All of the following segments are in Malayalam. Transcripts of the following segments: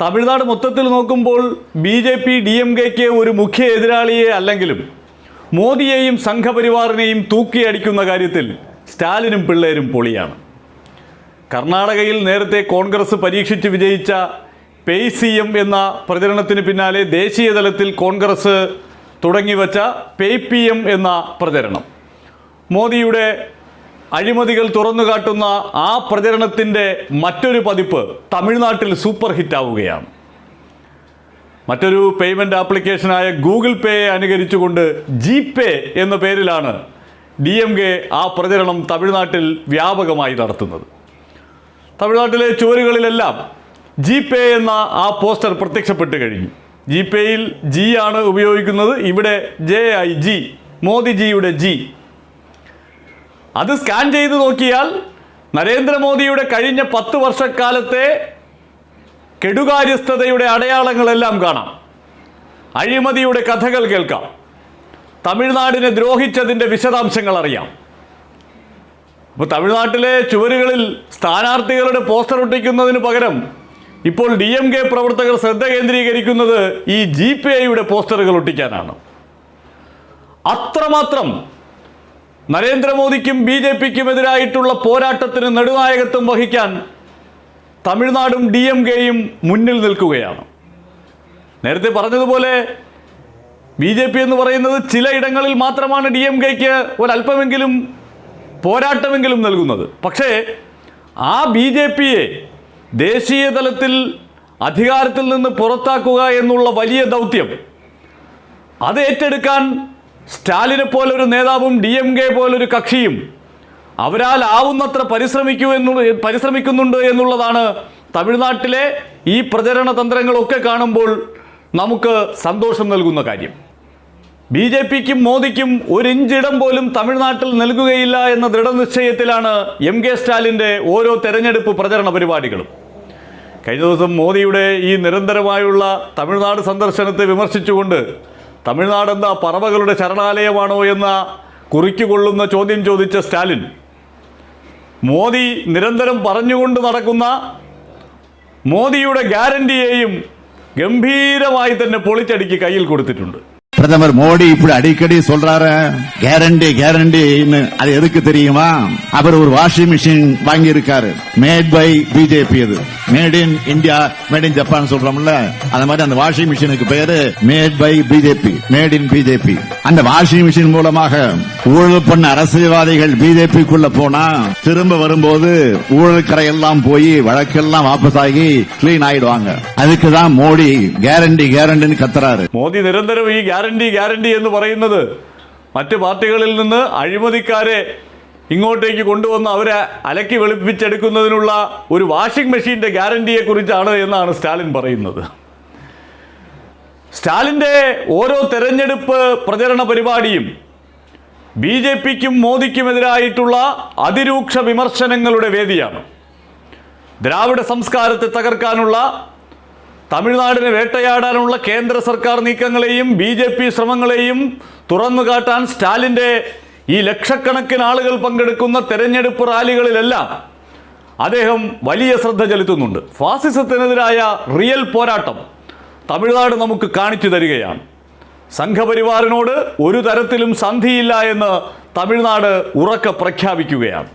തമിഴ്നാട് മൊത്തത്തിൽ നോക്കുമ്പോൾ B J P D M കെക്ക് ഒരു മുഖ്യ എതിരാളിയെ അല്ലെങ്കിലും മോദിയെയും സംഘപരിവാറിനെയും തൂക്കിയടിക്കുന്ന കാര്യത്തിൽ സ്റ്റാലിനും പിള്ളേരും പൊളിയാണ്. കർണാടകയിൽ നേരത്തെ കോൺഗ്രസ് പരീക്ഷിച്ച് വിജയിച്ച പേയ് സി എം എന്ന പ്രചരണത്തിന് പിന്നാലെ ദേശീയ തലത്തിൽ കോൺഗ്രസ് തുടങ്ങിവച്ച പേ പി എം എന്ന പ്രചരണം. മോദിയുടെ അഴിമതികൾ തുറന്നുകാട്ടുന്ന ആ പ്രചരണത്തിന്റെ മറ്റൊരു പതിപ്പ് തമിഴ്നാട്ടിൽ സൂപ്പർ ഹിറ്റ് ആവുകയാണ്. മറ്റൊരു പേയ്മെന്റ് ആപ്ലിക്കേഷനായ ഗൂഗിൾ പേയെ അനുകരിച്ചുകൊണ്ട് ജി പേ എന്ന പേരിലാണ് ഡി എം കെ ആ പ്രചരണം തമിഴ്നാട്ടിൽ വ്യാപകമായി നടത്തുന്നത്. തമിഴ്നാട്ടിലെ ചുവരുകളിലെല്ലാം ജി പേ എന്ന ആ പോസ്റ്റർ പ്രത്യക്ഷപ്പെട്ട് കഴിഞ്ഞു. ജി പേയിൽ ജി ആണ് ഉപയോഗിക്കുന്നത്. ഇവിടെ ജെ ഐ ജി മോദിജിയുടെ ജി. അത് സ്കാൻ ചെയ്ത് നോക്കിയാൽ നരേന്ദ്രമോദിയുടെ കഴിഞ്ഞ പത്ത് വർഷക്കാലത്തെ കെടുകാര്യസ്ഥതയുടെ അടയാളങ്ങളെല്ലാം കാണാം. അഴിമതിയുടെ കഥകൾ കേൾക്കാം. തമിഴ്നാടിനെ ദ്രോഹിച്ചതിന്റെ വിശദാംശങ്ങൾ അറിയാം. ഇപ്പോൾ തമിഴ്നാട്ടിലെ ചുവരുകളിൽ സ്ഥാനാർത്ഥികളുടെ പോസ്റ്റർ ഒട്ടിക്കുന്നതിന് പകരം ഇപ്പോൾ ഡി എം കെ പ്രവർത്തകർ ശ്രദ്ധ കേന്ദ്രീകരിക്കുന്നത് ഈ ജി പി ഐയുടെ പോസ്റ്ററുകൾ ഒട്ടിക്കാനാണ്. അത്രമാത്രം നരേന്ദ്രമോദിക്കും ബി ജെ പിക്കും എതിരായിട്ടുള്ള പോരാട്ടത്തിന് നെടുനായകത്വം വഹിക്കാൻ തമിഴ്നാടും ഡി എം കെയും മുന്നിൽ നിൽക്കുകയാണ്. നേരത്തെ പറഞ്ഞതുപോലെ ബി ജെ പി എന്ന് പറയുന്നത് ചിലയിടങ്ങളിൽ മാത്രമാണ് ഡി എം കെക്ക് ഒരല്പമെങ്കിലും പോരാട്ടമെങ്കിലും നൽകുന്നത്. പക്ഷേ ആ ബി ജെ പിയെ ദേശീയ തലത്തിൽ അധികാരത്തിൽ നിന്ന് പുറത്താക്കുക എന്നുള്ള വലിയ ദൗത്യം അത് ഏറ്റെടുക്കാൻ സ്റ്റാലിനെ പോലൊരു നേതാവും ഡി എം കെ പോലൊരു കക്ഷിയും അവരാൽ ആവുന്നത്ര പരിശ്രമിക്കൂ എന്നു പരിശ്രമിക്കുന്നുണ്ട് എന്നുള്ളതാണ് തമിഴ്നാട്ടിലെ ഈ പ്രചരണ തന്ത്രങ്ങളൊക്കെ കാണുമ്പോൾ നമുക്ക് സന്തോഷം നൽകുന്ന കാര്യം. ബി ജെ പിക്കും മോദിക്കും ഒരു ഇഞ്ചിടം പോലും തമിഴ്നാട്ടിൽ നൽകുകയില്ല എന്ന ദൃഢനിശ്ചയത്തിലാണ് എം കെ സ്റ്റാലിന്റെ ഓരോ തെരഞ്ഞെടുപ്പ് പ്രചരണ പരിപാടികളും. കഴിഞ്ഞ ദിവസം മോദിയുടെ ഈ നിരന്തരമായുള്ള തമിഴ്നാട് സന്ദർശനത്തെ വിമർശിച്ചുകൊണ്ട് തമിഴ്നാട് എന്താ പറവകളുടെ ശരണാലയമാണോ എന്ന കുറിക്കുകൊള്ളുന്ന ചോദ്യം ചോദിച്ച സ്റ്റാലിൻ മോദി നിരന്തരം പറഞ്ഞുകൊണ്ട് നടക്കുന്ന മോദിയുടെ ഗ്യാരണ്ടിയെയും ഗംഭീരമായി തന്നെ പൊളിച്ചടിക്ക് കയ്യിൽ കൊടുത്തിട്ടുണ്ട്. பிரதமர் மோடி இப்படி அடிக்கடி சொல்றாரு. கேரண்டி கேரண்டின்னு அது எதுக்கு தெரியுமா? அவர் ஒரு வாஷிங் மிஷின் வாங்கி இருக்காரு மேட் பை பிஜேபி அது. Made in India made in Japan சொல்றோம்ல. அந்த மாதிரி அந்த வாஷிங் மிஷினுக்கு பேரு made by BJP made in BJP அந்த வாஷிங் மிஷின் மூலமாக ஊழல் பண்ண அரசியல்வாதிகள் பிஜேபிக்குள்ள போனா திரும்ப வரும்போது ஊழல் கரையெல்லாம் போய் வழக்கெல்லாம் வாபஸ் ஆகி கிளீன் ஆயிடுவாங்க. அதுக்குதான் மோடி கேரண்டி கேரண்டின்னு கத்துறாரு. மோடி நிரந்தரம் ഗ്യാരണ്ടി ഗ്യാരണ്ടി എന്ന് പറയുന്നത് മറ്റ് പാർട്ടികളിൽ നിന്ന് അഴിമതിക്കാരെ ഇങ്ങോട്ടേക്ക് കൊണ്ടുവന്ന് അവരെ അലക്കി വെളുപ്പിച്ചെടുക്കുന്നതിനുള്ള ഒരു വാഷിംഗ് മെഷീന്റെ ഗ്യാരണ്ടിയെക്കുറിച്ചാണ് എന്നാണ് സ്റ്റാലിൻ പറയുന്നത്. സ്റ്റാലിന്റെ ഓരോ തെരഞ്ഞെടുപ്പ് പ്രചരണ പരിപാടിയും ബി ജെ പിക്കും മോദിക്കുമെതിരായിട്ടുള്ള അതിരൂക്ഷ വിമർശനങ്ങളുടെ വേദിയാണ്. ദ്രാവിഡ സംസ്കാരത്തെ തകർക്കാനുള്ള തമിഴ്നാടിനെ വേട്ടയാടാനുള്ള കേന്ദ്ര സർക്കാർ നീക്കങ്ങളെയും ബി ജെ പി ശ്രമങ്ങളെയും തുറന്നു കാട്ടാൻ സ്റ്റാലിന്റെ ഈ ലക്ഷക്കണക്കിന് ആളുകൾ പങ്കെടുക്കുന്ന തെരഞ്ഞെടുപ്പ് റാലികളിലെല്ലാം അദ്ദേഹം വലിയ ശ്രദ്ധ ചെലുത്തുന്നുണ്ട്. ഫാസിസത്തിനെതിരായ റിയൽ പോരാട്ടം തമിഴ്നാട് നമുക്ക് കാണിച്ചു തരികയാണ്. സംഘപരിവാറിനോട് ഒരു തരത്തിലും സന്ധിയില്ല എന്ന് തമിഴ്നാട് ഉറക്കെ പ്രഖ്യാപിക്കുകയാണ്.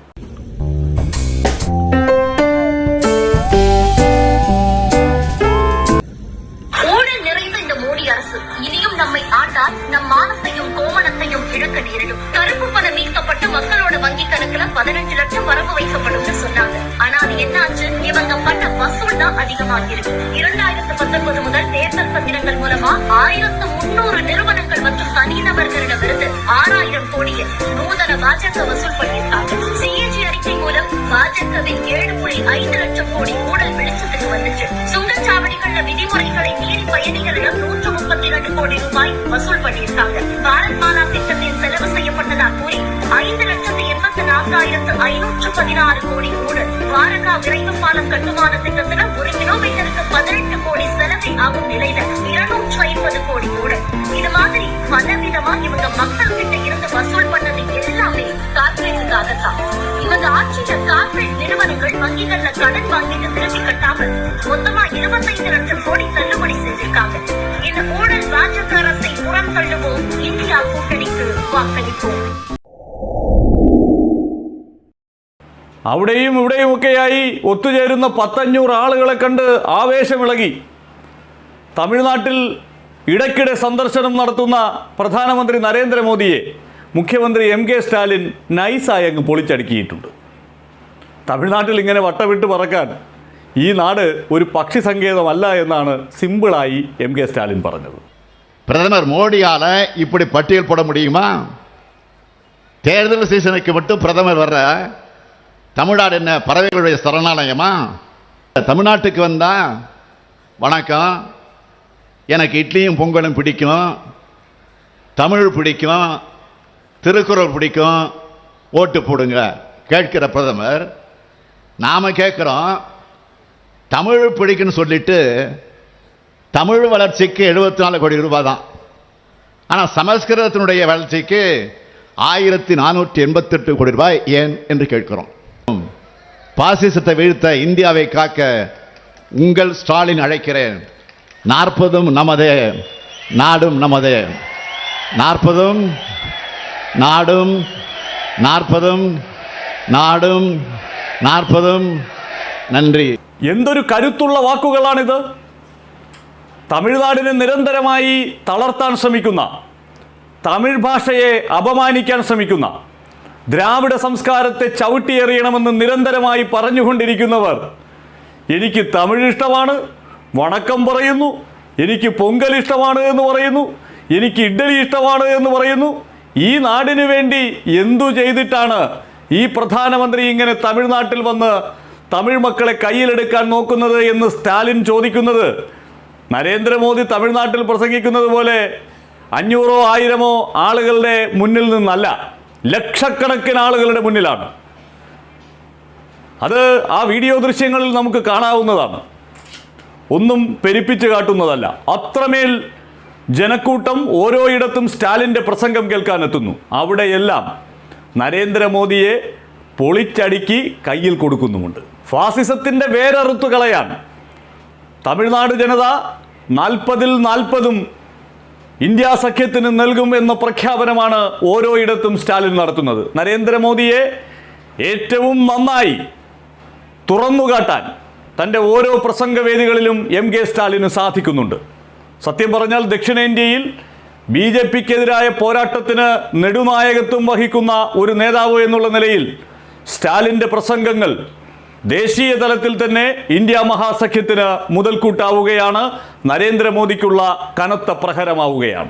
அரசு. இனியும் நம்மை ஆண்டால் நம் மானத்தையும் கோமணத்தையும் இழக்க நேரிடும் கருப்பு பணம் மீட்கப்பட்டு மக்களோட வங்கி கணக்குல பதினஞ்சு லட்சம் வரவு வைக்கப்படும் சொன்னாங்க. ஆனா அது என்னாச்சு? இவங்க பண்ண வசூல் தான் அதிகமாகி இருக்கு இரண்டாயிரத்து பத்தொன்பது முதல் தேர்தல் பத்திரங்கள் மூலமா ஆயிரத்து முன்னூறு நிறுவனங்கள் மற்றும் தனிநபர்களிடமிருந்து ஆறாயிரம் கோடியை நூதன பாஜக வசூல் பண்ணியிருக்காங்க. சிஏஜி அறிக்கை மூலம் பாஜகவின் ஏழு புள்ளி ஐந்து லட்சம் கோடி ஊழல் வெளிச்சத்துக்கு வந்துச்சு. சுங்கச்சாவடிகள்ல விதிமுறைகளை மீறி பயணிகளிடம் நூறு இரண்டு கோடி ரூபாய் வசூல் பண்ணியிருக்காங்க. பாரத் மாலா திட்டத்தில் செலவு செய்யப்பட்டதா கூறி ஐந்து லட்சத்து எண்பத்தி நான்காயிரத்து ஐநூற்று பதினாறு கோடி ஊழல். துவாரகா விரைவு பாலம் கட்டுமான திட்டத்துல ஒரு கிலோமீட்டருக்கு பதினெட்டு கோடி செலவை ஆகும் நிலையில இருநூற்று ஐம்பது கோடி ஊழல். இது மாதிரி பலவிதமா இவங்க மக்கள் கிட்ட இருந்து வசூல் பண்ணது எல்லாமே கார்பரேட்டுக்காகத்தான் இவங்க ஆட்சியில கார்பரேட் நிறுவனங்கள் வங்கிகள்ல கடன் வாங்கிட்டு திருப்பி கட்டாமல் மொத்தமா இருபத்தைந்து லட்சம் கோடி അവിടെയും ഇവിടെയുമൊക്കെയായി ഒത്തുചേരുന്ന പത്തഞ്ഞൂറ് ആളുകളെ കണ്ട് ആവേശമിളകി. തമിഴ്നാട്ടിൽ ഇടയ്ക്കിടെ സന്ദർശനം നടത്തുന്ന പ്രധാനമന്ത്രി നരേന്ദ്രമോദിയെ മുഖ്യമന്ത്രി എം കെ സ്റ്റാലിൻ നൈസായി അങ്ങ് പൊളിച്ചടുക്കിയിട്ടുണ്ട്. തമിഴ്നാട്ടിൽ ഇങ്ങനെ വട്ടവിട്ട് പറക്കാൻ ഈ നാട് ഒരു പക്ഷി സങ്കേതമല്ല എന്നാണ് സിമ്പിളായി എം കെ സ്റ്റാലിൻ പറഞ്ഞത്. பிரதமர் மோடியால் இப்படி பட்டியல் போட முடியுமா? தேர்தல் சீசனுக்கு மட்டும் பிரதமர் வர்ற தமிழ்நாடு என்ன? பறவைகளுடைய சரணாலயமா? தமிழ்நாட்டுக்கு வந்தால் வணக்கம். எனக்கு இட்லியும் பொங்கலும் பிடிக்கும். தமிழ் பிடிக்கும். திருக்குறள் பிடிக்கும். ஓட்டு போடுங்க கேட்கிற பிரதமர். நாம் கேட்குறோம் தமிழ் பிடிக்குன்னு சொல்லிட்டு தமிழ் வளர்ச்சிக்கு எழுபத்தி நாலு கோடி ரூபாய் தான் ஆனால் சமஸ்கிருதத்தினுடைய வளர்ச்சிக்கு ஆயிரத்தி நானூற்றி எண்பத்தெட்டு கோடி ரூபாய் ஏன் என்று கேட்கிறோம் பாசிசத்தை வீழ்த்த இந்தியாவை காக்க உங்கள் ஸ்டாலின் அழைக்கிறேன் நாற்பதும் நமதே நாடும் நமதே நாற்பதும் நாடும் நாற்பதும் நாடும் நாற்பதும் நன்றி എന്തൊരു കരുത്തുള്ള വാക്കുകളാണിത് തമിഴ്നാടിനെ നിരന്തരമായി തളർത്താൻ ശ്രമിക്കുന്ന തമിഴ് ഭാഷയെ അപമാനിക്കാൻ ശ്രമിക്കുന്ന ദ്രാവിഡ സംസ്കാരത്തെ ചവിട്ടിയെറിയണമെന്ന് നിരന്തരമായി പറഞ്ഞുകൊണ്ടിരിക്കുന്നവർ എനിക്ക് തമിഴ് ഇഷ്ടമാണ് വണക്കം പറയുന്നു എനിക്ക് പൊങ്കൽ ഇഷ്ടമാണ് എന്ന് പറയുന്നു എനിക്ക് ഇഡ്ഡലി ഇഷ്ടമാണ് എന്ന് പറയുന്നു. ഈ നാടിനു വേണ്ടി എന്തു ചെയ്തിട്ടാണ് ഈ പ്രധാനമന്ത്രി ഇങ്ങനെ തമിഴ്നാട്ടിൽ വന്ന് തമിഴ് മക്കളെ കയ്യിലെടുക്കാൻ നോക്കുന്നത് എന്ന് സ്റ്റാലിൻ ചോദിക്കുന്നത്? നരേന്ദ്രമോദി തമിഴ്നാട്ടിൽ പ്രസംഗിക്കുന്നത് പോലെ അഞ്ഞൂറോ ആയിരമോ ആളുകളുടെ മുന്നിൽ നിന്നല്ല ലക്ഷക്കണക്കിന് ആളുകളുടെ മുന്നിലാണ്. അത് ആ വീഡിയോ ദൃശ്യങ്ങളിൽ നമുക്ക് കാണാവുന്നതാണ്. ഒന്നും പെരിപ്പിച്ച് കാട്ടുന്നതല്ല. അത്രമേൽ ജനക്കൂട്ടം ഓരോയിടത്തും സ്റ്റാലിന്റെ പ്രസംഗം കേൾക്കാനെത്തുന്നു. അവിടെയെല്ലാം നരേന്ദ്രമോദിയെ പൊളിച്ചടുക്കി കയ്യിൽ കൊടുക്കുന്നുമുണ്ട്. ഫാസിസത്തിന്റെ വേരറുത്തു കളയാൻ തമിഴ്നാട് ജനത നാൽപ്പതിൽ നാൽപ്പതും ഇന്ത്യ സഖ്യത്തിന് നൽകും എന്ന പ്രഖ്യാപനമാണ് ഓരോയിടത്തും സ്റ്റാലിൻ നടത്തുന്നത്. നരേന്ദ്രമോദിയെ ഏറ്റവും നന്നായി തുറന്നുകാട്ടാൻ തന്റെ ഓരോ പ്രസംഗവേദികളിലും എം കെ സ്റ്റാലിന് സാധിക്കുന്നുണ്ട്. സത്യം പറഞ്ഞാൽ ദക്ഷിണേന്ത്യയിൽ ബി ജെ പിക്കെതിരായ പോരാട്ടത്തിന് നെടുനായകത്വം വഹിക്കുന്ന ഒരു നേതാവ് എന്നുള്ള നിലയിൽ സ്റ്റാലിന്റെ പ്രസംഗങ്ങൾ ദേശീയ തലത്തിൽ തന്നെ ഇന്ത്യ മഹാസഖ്യത്തിന് മുതൽക്കൂട്ടാവുകയാണ്. നരേന്ദ്രമോദിക്കുള്ള കനത്ത പ്രഹരമാവുകയാണ്.